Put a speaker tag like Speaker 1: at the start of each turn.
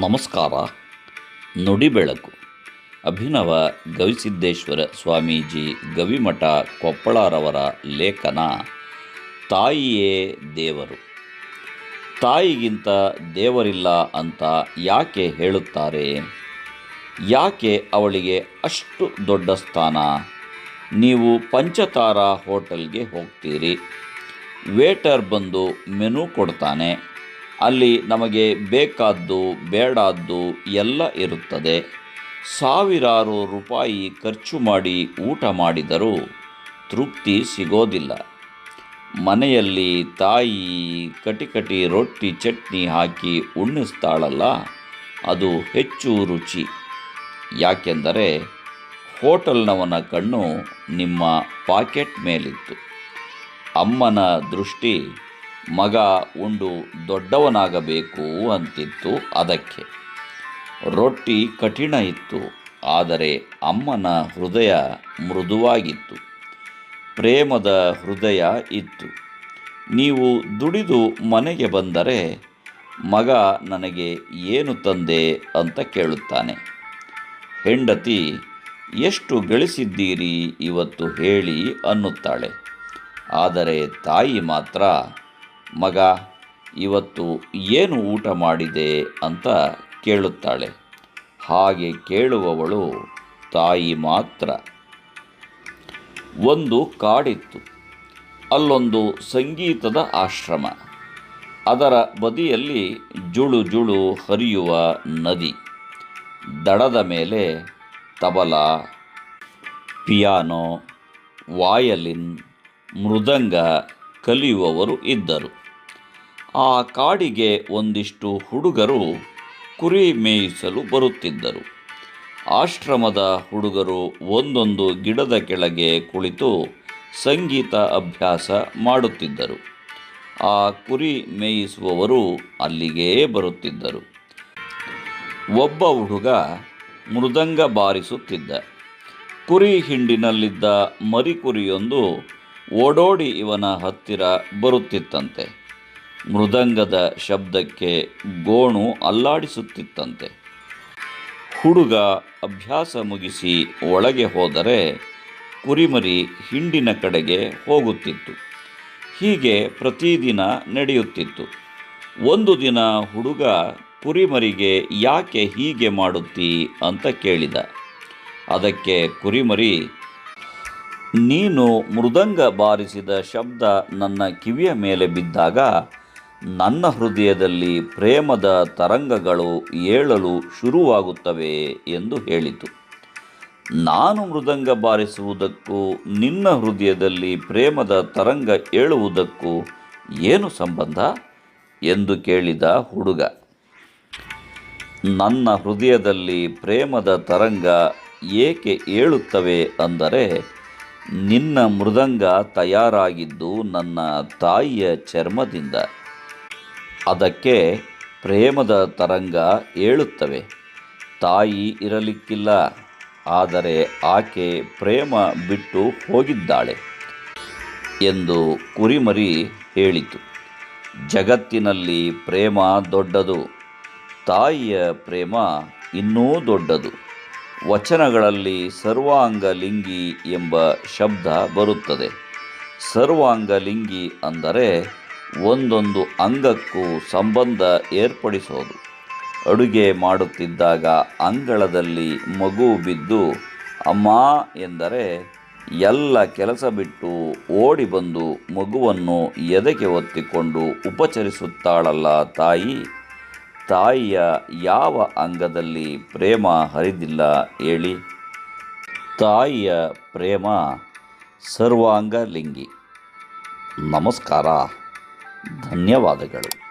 Speaker 1: ನಮಸ್ಕಾರ. ನುಡಿಬೆಳಕು ಅಭಿನವ ಗವಿಸಿದ್ದೇಶ್ವರ ಸ್ವಾಮೀಜಿ ಗವಿಮಠ ಕೊಪ್ಪಳರವರ ಲೇಖನ, ತಾಯಿಯೇ ದೇವರು ತಾಯಿಗಿಂತ ದೇವರಿಲ್ಲ ಅಂತ ಯಾಕೆ ಹೇಳುತ್ತಾರೆ? ಯಾಕೆ ಅವಳಿಗೆ ಅಷ್ಟು ದೊಡ್ಡ ಸ್ಥಾನ? ನೀವು ಪಂಚತಾರಾ ಹೋಟೆಲ್ಗೆ ಹೋಗ್ತೀರಿ. ವೇಟರ್ ಬಂದು ಮೆನು ಕೊಡ್ತಾನೆ. ಅಲ್ಲಿ ನಮಗೆ ಬೇಕಾದ್ದು, ಬೇಡಾದ್ದು ಎಲ್ಲ ಇರುತ್ತದೆ. ಸಾವಿರಾರು ರೂಪಾಯಿ ಖರ್ಚು ಮಾಡಿ ಊಟ ಮಾಡಿದರೂ ತೃಪ್ತಿ ಸಿಗೋದಿಲ್ಲ. ಮನೆಯಲ್ಲಿ ತಾಯಿ ಕಟಿಕಟಿ ರೊಟ್ಟಿ ಚಟ್ನಿ ಹಾಕಿ ಉಣ್ಣಿಸ್ತಾಳಲ್ಲ, ಅದು ಹೆಚ್ಚು ರುಚಿ. ಯಾಕೆಂದರೆ ಹೋಟೆಲ್ನವನ ಕಣ್ಣು ನಿಮ್ಮ ಪಾಕೆಟ್ ಮೇಲಿತ್ತು. ಅಮ್ಮನ ದೃಷ್ಟಿ ಮಗ ಉಂಡು ದೊಡ್ಡವನಾಗಬೇಕು ಅಂತಿತ್ತು ಅದಕ್ಕೆ. ರೊಟ್ಟಿ ಕಠಿಣ ಇತ್ತು, ಆದರೆ ಅಮ್ಮನ ಹೃದಯ ಮೃದುವಾಗಿತ್ತು. ಪ್ರೇಮದ ಹೃದಯ ಇತ್ತು. ನೀವು ದುಡಿದು ಮನೆಗೆ ಬಂದರೆ ಮಗ ನನಗೆ ಏನು ತಂದೆ ಅಂತ ಕೇಳುತ್ತಾನೆ. ಹೆಂಡತಿ, ಎಷ್ಟು ಗಳಿಸಿದ್ದೀರಿ ಇವತ್ತು ಹೇಳಿ ಅನ್ನುತ್ತಾಳೆ. ಆದರೆ ತಾಯಿ ಮಾತ್ರ ಮಗ, ಇವತ್ತು ಏನು ಊಟ ಮಾಡಿದೆ ಅಂತ ಕೇಳುತ್ತಾಳೆ. ಹಾಗೆ ಕೇಳುವವಳು ತಾಯಿ ಮಾತ್ರ. ಒಂದು ಕಾಡಿತ್ತು. ಅಲ್ಲೊಂದು ಸಂಗೀತದ ಆಶ್ರಮ. ಅದರ ಬದಿಯಲ್ಲಿ ಜುಳು ಜುಳು ಹರಿಯುವ ನದಿ. ದಡದ ಮೇಲೆ ತಬಲ, ಪಿಯಾನೋ, ವಾಯಲಿನ್, ಮೃದಂಗ ಕಲಿಯುವವರು ಇದ್ದರು. ಆ ಕಾಡಿಗೆ ಒಂದಿಷ್ಟು ಹುಡುಗರು ಕುರಿ ಮೇಯಿಸಲು ಬರುತ್ತಿದ್ದರು. ಆಶ್ರಮದ ಹುಡುಗರು ಒಂದೊಂದು ಗಿಡದ ಕೆಳಗೆ ಕುಳಿತು ಸಂಗೀತ ಅಭ್ಯಾಸ ಮಾಡುತ್ತಿದ್ದರು. ಆ ಕುರಿ ಮೇಯಿಸುವವರು ಅಲ್ಲಿಗೇ ಬರುತ್ತಿದ್ದರು. ಒಬ್ಬ ಹುಡುಗ ಮೃದಂಗ ಬಾರಿಸುತ್ತಿದ್ದ. ಕುರಿ ಹಿಂಡಿನಲ್ಲಿದ್ದ ಮರಿಕುರಿಯೊಂದು ಓಡೋಡಿ ಇವನ ಹತ್ತಿರ ಬರುತ್ತಿತ್ತಂತೆ. ಮೃದಂಗದ ಶಬ್ದಕ್ಕೆ ಗೋಣು ಅಲ್ಲಾಡಿಸುತ್ತಿತ್ತಂತೆ. ಹುಡುಗ ಅಭ್ಯಾಸ ಮುಗಿಸಿ ಒಳಗೆ ಹೋದರೆ ಕುರಿಮರಿ ಹಿಂಡಿನ ಕಡೆಗೆ ಹೋಗುತ್ತಿತ್ತು. ಹೀಗೆ ಪ್ರತಿದಿನ ನಡೆಯುತ್ತಿತ್ತು. ಒಂದು ದಿನ ಹುಡುಗ ಕುರಿಮರಿಗೆ, ಯಾಕೆ ಹೀಗೆ ಮಾಡುತ್ತಿ? ಅಂತ ಕೇಳಿದ. ಅದಕ್ಕೆ ಕುರಿಮರಿ, ನೀನು ಮೃದಂಗ ಬಾರಿಸಿದ ಶಬ್ದ ನನ್ನ ಕಿವಿಯ ಮೇಲೆ ಬಿದ್ದಾಗ ನನ್ನ ಹೃದಯದಲ್ಲಿ ಪ್ರೇಮದ ತರಂಗಗಳು ಏಳಲು ಶುರುವಾಗುತ್ತವೆ ಎಂದು ಹೇಳಿತು. ನಾನು ಮೃದಂಗ ಬಾರಿಸುವುದಕ್ಕೂ, ನಿನ್ನ ಹೃದಯದಲ್ಲಿ ಪ್ರೇಮದ ತರಂಗ ಏಳುವುದಕ್ಕೂ ಏನು ಸಂಬಂಧ? ಎಂದು ಕೇಳಿದ ಹುಡುಗ. ನನ್ನ ಹೃದಯದಲ್ಲಿ ಪ್ರೇಮದ ತರಂಗ ಏಕೆ ಏಳುತ್ತವೆ ಅಂದರೆ, ನಿನ್ನ ಮೃದಂಗ ತಯಾರಾಗಿದ್ದು ನನ್ನ ತಾಯಿಯ ಚರ್ಮದಿಂದ. ಅದಕ್ಕೆ ಪ್ರೇಮದ ತರಂಗ ಏಳುತ್ತವೆ. ತಾಯಿ ಇರಲಿಕ್ಕಿಲ್ಲ, ಆದರೆ ಆಕೆ ಪ್ರೇಮ ಬಿಟ್ಟು ಹೋಗಿದ್ದಾಳೆ ಎಂದು ಕುರಿಮರಿ ಹೇಳಿತು. ಜಗತ್ತಿನಲ್ಲಿ ಪ್ರೇಮ ದೊಡ್ಡದು, ತಾಯಿಯ ಪ್ರೇಮ ಇನ್ನೂ ದೊಡ್ಡದು. ವಚನಗಳಲ್ಲಿ ಸರ್ವಾಂಗಲಿಂಗಿ ಎಂಬ ಶಬ್ದ ಬರುತ್ತದೆ. ಸರ್ವಾಂಗಲಿಂಗಿ ಅಂದರೆ ಒಂದೊಂದು ಅಂಗಕ್ಕೂ ಸಂಬಂಧ ಏರ್ಪಡಿಸೋದು. ಅಡುಗೆ ಮಾಡುತ್ತಿದ್ದಾಗ ಅಂಗಳದಲ್ಲಿ ಮಗು ಬಿದ್ದು, ಅಮ್ಮ ಎಂದರೆ, ಎಲ್ಲ ಕೆಲಸ ಬಿಟ್ಟು ಓಡಿ ಬಂದು ಮಗುವನ್ನು ಎದೆಗೆ ಒತ್ತಿಕೊಂಡು ಉಪಚರಿಸುತ್ತಾಳಲ್ಲ ತಾಯಿ? ತಾಯಿಯ ಯಾವ ಅಂಗದಲ್ಲಿ ಪ್ರೇಮ ಹರಿದಿಲ್ಲ ಹೇಳಿ. ತಾಯಿಯ ಪ್ರೇಮ ಸರ್ವಾಂಗ ಲಿಂಗಿ ನಮಸ್ಕಾರ. ಧನ್ಯವಾದಗಳು.